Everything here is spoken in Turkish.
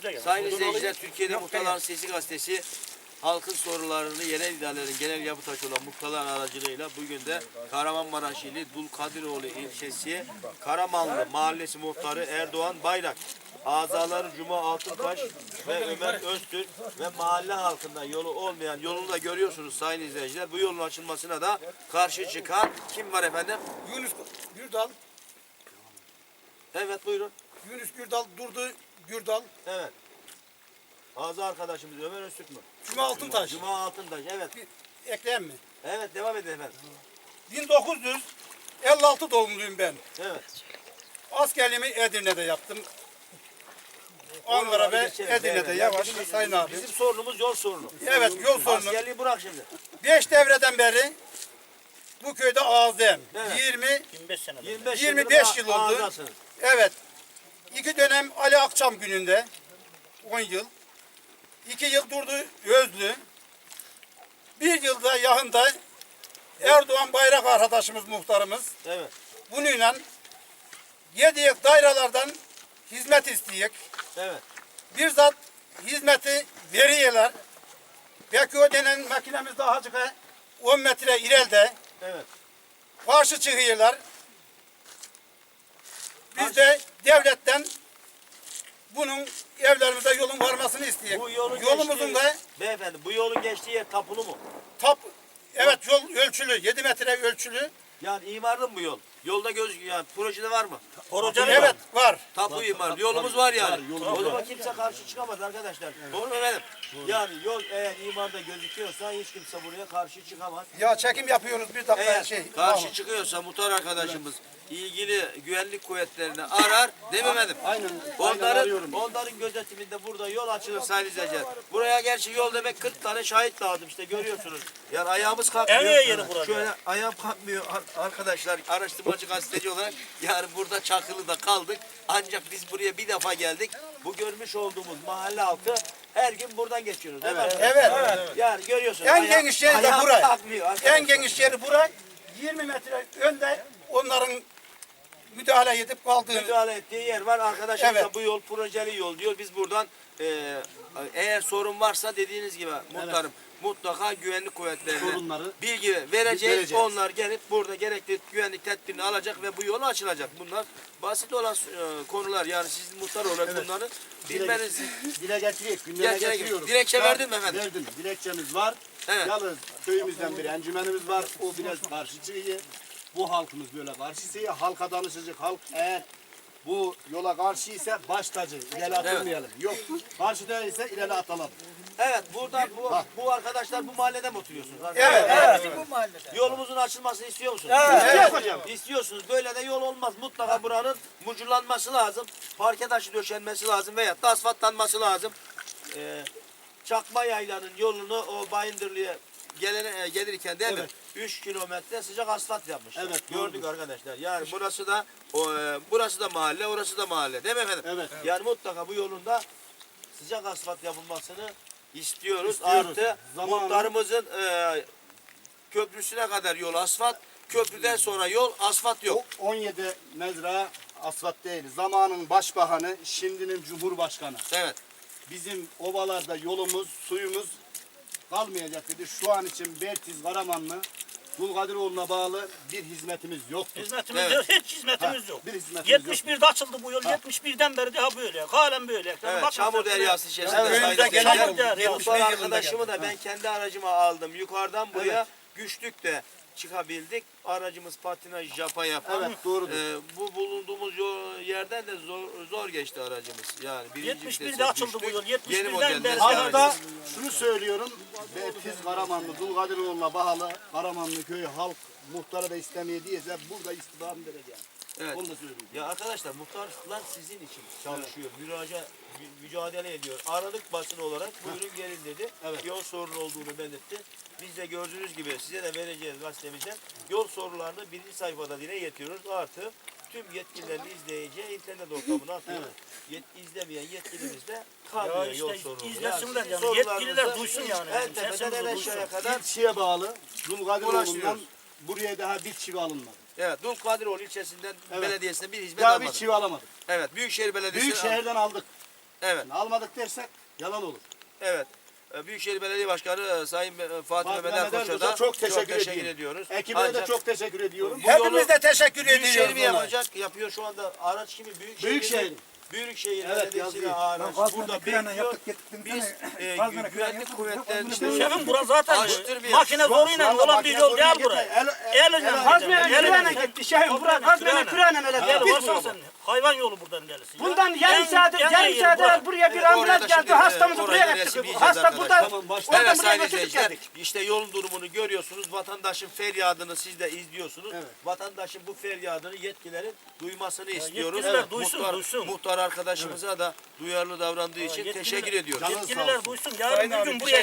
Sayın izleyiciler, Türkiye'de Muhtarların Sesi Gazetesi halkın sorularını yerel idarelerin genel yapı taşı olan muhtarlar aracılığıyla bugün de Kahramanmaraş ili Dulkadiroğlu ilçesi Karamanlı Mahallesi Muhtarı Erdoğan Bayrak azaları Cuma Altıntaş ve Ömer Öztürk ve mahalle halkından yolu olmayan yolunu da görüyorsunuz sayın izleyiciler. Bu yolun açılmasına da karşı çıkan kim var efendim? Yunus Gürdal, Evet buyurun. Yunus Gürdal durdu Gürdal, Evet. Ağza arkadaşımız Ömer Öztürk mü? Cuma Altıntaş. Cuma Altıntaş evet. Ekleyeyim mi? Evet devam edin efendim. 1956 doğumluyum ben. Evet. Askerliğimi Edirne'de yaptım. Ankara ve. Edirne'de Evet. yavaş Bizim- sayın abi. Bizim sorunumuz yol sorunu. Evet yol sorunu. Askerliği bırak şimdi. 5 devreden beri bu köyde ağzıyım. Evet. 20 25 sene. 25, 25 yıldır yıl oldu. ağzasınız. evet. İki dönem Ali Akçam gününde 10 yıl. 2 yıl durdu Özlü. Bir yılda yakında Erdoğan Bayrak arkadaşımız muhtarımız. Evet. Bununla yediği dairelerden hizmet isteyek. Evet. Bir zat hizmeti veriyorlar. Belki o denen makinemiz daha azıcık 10 metre ileride. Evet. Karşı çıkıyorlar. Biz de devletten bunun evlerimize yolun varmasını isteyek. Bu yolun Yolumuzun geçtiği, da beyefendi bu yolun geçtiği yer tapulu mu? tap evet yol ölçülü 7 metre ölçülü. Yani imarlı mı bu yol? Yolda gözüküyor yani projede var mı? Projede Evet var. Tapu imar. Yolumuz var yani. o zaman kimse karşı çıkamaz arkadaşlar. Doğru mu efendim? Yani yol eğer imarda gözüküyorsa hiç kimse buraya karşı çıkamaz. Ya çekim yapıyoruz bir dakika Eğer şey. karşı tamam. çıkıyorsa muhtar arkadaşımız ilgili güvenlik kuvvetlerini arar değil mi efendim? Aynen. Onların, aynen onların gözetiminde burada yol açılır sayın izleyiciler. Buraya gerçi yol demek 40 tane şahit lazım işte görüyorsunuz. Yani ayağımız kalkmıyor. Nereye yeri burası? Şöyle ayağım kalkmıyor Ar- arkadaşlar araştırmacı gazeteci olarak. Yani burada Çakılı'da kaldık. Ancak biz buraya bir defa geldik. Bu görmüş olduğumuz mahalle halkı her gün buradan geçiyoruz değil mi? Evet. Yani görüyorsunuz. En geniş yeri de arkadaşlar. En geniş yeri buraya. 20 metre önde onların müdahale edip kaldığı müdahale ettiği yer var. Arkadaşlar Evet. da bu yol projeli yol diyor. Biz buradan e, eğer sorun varsa dediğiniz gibi muhtarım mutlaka güvenlik kuvvetlerine Sorunları bilgi vereceğiz. vereceğiz. Onlar gelip burada gerekli güvenlik tedbirini alacak ve bu yol açılacak. Bunlar basit olan e, konular. Yani siz muhtar olarak bunları bilmeniz. Dile getireyim. Gündeme getiriyoruz. dilekçe Ben verdin mi efendim? Verdim. Dilekçemiz var. Evet. Yalnız köyümüzden bir encümenimiz var. O biraz karşı çıkıyor. Bu halkımız böyle karşı çıkıyor. Halka danışacak. Halk eğer bu yola karşı ise baş tacı. İleri atılmayalım. Yok. Karşı değilse ileri atalım. Evet burada bu, bu arkadaşlar bu mahallede mi oturuyorsunuz? Evet. Yolumuzun açılmasını istiyor musunuz? Evet. hocam. İstiyorsunuz. Böyle de yol olmaz. Mutlaka buranın muculanması lazım. Parke taşı döşenmesi lazım veyahut da asfaltlanması lazım. Ee, Çakma yaylanın yolunu o Bayındırlı'ya gelene, e, gelirken değil mi? 3 kilometre sıcak asfalt yapmış. Evet, Gördük arkadaşlar. Yani burası da o, e, burası da mahalle, orası da mahalle. Değil mi efendim? Evet. Yani mutlaka bu yolun da sıcak asfalt yapılmasını istiyoruz. İstiyoruz. Artı Zamanı- muhtarımızın e, köprüsüne kadar yol asfalt. Köprüden sonra yol asfalt yok. O 17 mezra asfalt değil. Zamanın başbakanı, şimdinin cumhurbaşkanı. Evet. Bizim ovalarda yolumuz, suyumuz kalmayacak dedi. Şu an için Bertiz Karamanlı, Dulkadiroğlu'na bağlı bir hizmetimiz yoktur. Hizmetimiz Evet. yok. Hiç hizmetimiz Ha, yok. bir hizmetimiz yok. 71'de açıldı bu yol. 71'den beri daha böyle. Halen böyle. Yani Evet, bakın Çamur deryası içerisinde. Evet, önümüzde seyirciler. gelen Çamur deryası. Muhtar 71 yılında arkadaşımı da ben kendi aracıma aldım. Yukarıdan buraya güçlükle çıkabildik. Aracımız patinaj japa yapan. Evet, doğrudur. Ee, bu bulunduğumuz yerden de zor, zor geçti aracımız. Yani birinci 71'de vitese açıldı bu düştük. yol. 71'den Yeni model beri- Nesli Hatta şunu söylüyorum. Bertiz Karamanlı, Dulkadiroğlu'na bağlı Karamanlı köyü halk muhtara da istemeye diyese burada istihdam vereceğim. Evet. Onu da söyleyeyim. Ya arkadaşlar muhtarlar sizin için çalışıyor. Müraca, mü- mücadele ediyor. Aradık basın olarak buyurun gelin dedi. Evet. Yol sorunu olduğunu belirtti. Biz de gördüğünüz gibi size de vereceğiz gazetemizden. Yol sorularını birinci sayfada dile getiriyoruz. Artı tüm yetkililerin izleyeceği internet ortamına atıyoruz. Yet, izlemeyen yetkilimiz de kalmıyor Ya işte yol sorunu. izlesinler yani. sorularınızı Yetkililer duysun yani. En tepeden Sesimizi en duysun. aşağıya kadar. İlçeye bağlı Dulkadiroğlu'ndan Ulaştırıyoruz. buraya daha bir çivi alınmadı. Evet, Dulkadiroğlu ilçesinden Evet. belediyesine bir hizmet Daha bir almadık. çivi alamadık. Evet, Büyükşehir Belediyesi Büyük şehirden aldık. Evet. Almadık dersek yalan olur. Evet. Ee, Büyükşehir Belediye Başkanı e, Sayın e, Fatih Mehmet Erkoç'a da çok teşekkür, teşekkür ediyorum. ediyoruz. Ekibine de Ancak çok teşekkür ediyorum. Bu Hepimiz de teşekkür Büyükşehir ediyoruz. mi ona. yapacak? Yapıyor şu anda araç kimi? Büyükşehir. Büyükşehir. Büyükşehir Evet, Belediyesi'ne Fazla burada bekliyor. Biz e, güvenlik kuvvetlerinin fazla Şefim bura zaten makine zoruyla olan bir yol değil buraya. gitme. El- Eline Hazmene küreğine gitti şeyim. Bura hazmene Gel geldi. varsan sen hayvan yolu buradan gelirsin. Bundan yarım saat, yarım saat bura. evvel buraya bir ambulans geldi. şimdi, Hastamızı e, buraya getirdik. Hasta burada. Tamam, başla. Evet Oradan buraya geldik. işte yolun durumunu görüyorsunuz. Vatandaşın feryadını siz de izliyorsunuz. Vatandaşın bu feryadını yetkililerin duymasını istiyoruz. yetkililer duysun, duysun. muhtar arkadaşımıza da duyarlı davrandığı için Yetkililer- teşekkür ediyoruz. Yetkililer olsun. duysun. Yarın bir gün buraya